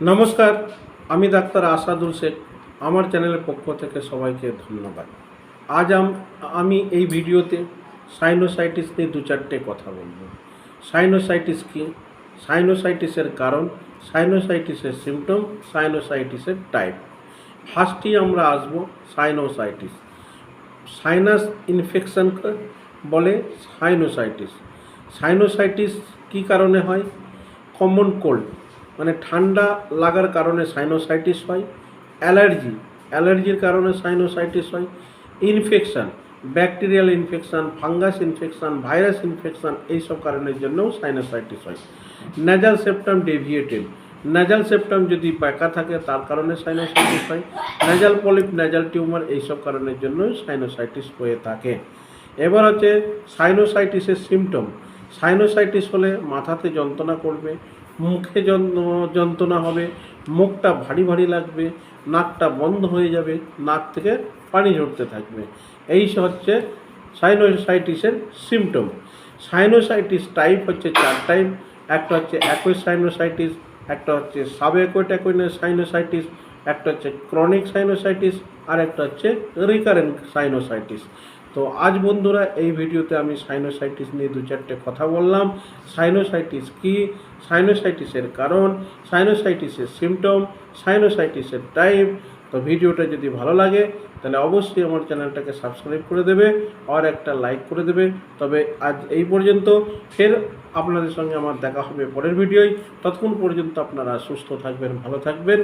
নমস্কার, আমি ডাক্তার আসাদুল শেখ। আমার চ্যানেলের পক্ষ থেকে সবাইকে ধন্যবাদ। আজ আম- এই ভিডিওতে সাইনোসাইটিস নিয়ে দু চারটে কথা বলব। সাইনোসাইটিস কি? সাইনোসাইটিসের কারণ, সাইনোসাইটিসের সিমটম সাইনোসাইটিসের টাইপ ফার্স্টই আমরা আসব সাইনোসাইটিস। সাইনাস ইনফেকশনকে বলে সাইনোসাইটিস। সাইনোসাইটিস কী কারণে হয়? কমন কোল্ড মানে ঠান্ডা লাগার কারণে সাইনোসাইটিস হয় অ্যালার্জি অ্যালার্জির কারণে সাইনোসাইটিস হয় infection bacterial infection fungus infection virus infection এইসব কারণের জন্যও সাইনোসাইটিস হয়। Nasal septum deviated nasal septum যদি পাকা থাকে তার কারণে সাইনোসাইটিস হয় নেজাল পলিপ নেজাল টিউমার এইসব কারণের জন্য সাইনোসাইটিস হয়ে থাকে। এবার হচ্ছে সাইনোসাইটিসের সিমটম সাইনোসাইটিস হলে মাথাতে যন্ত্রণা করবে, মুখে যন- যন্ত্রণা হবে, মুখটা ভারী ভারী লাগবে, নাকটা বন্ধ হয়ে যাবে, নাক থেকে পানি ঝরতে থাকবে। এই হচ্ছে সাইনোসাইটিসের সিমটম সাইনোসাইটিস টাইপ হচ্ছে চার টাইপ একটা হচ্ছে অ্যাকুইড সাইনোসাইটিস, একটা হচ্ছে সাব অ্যাকুইড সাইনোসাইটিস, একটা হচ্ছে ক্রনিক সাইনোসাইটিস, আর একটা হচ্ছে রিকারেন্ট সাইনোসাইটিস। তো আজ বন্ধুরা এই ভিডিওতে আমি সাইনোসাইটিস নিয়ে দু চারটে কথা বললাম। সাইনোসাইটিস কি? সাইনোসাইটিসের কারণ সাইনোসাইটিসের সিমটম সাইনোসাইটিসের টাইপ তো ভিডিওটা যদি ভালো লাগে, তাহলে অবশ্যই আমার চ্যানেলটাকে সাবস্ক্রাইব করে দেবে আর একটা লাইক করে দেবে। তবে আজ এই পর্যন্ত, ফের আপনাদের সঙ্গে আমার দেখা হবে পরের ভিডিওয়। ততক্ষণ পর্যন্ত আপনারা সুস্থ থাকবেন, ভালো থাকবেন।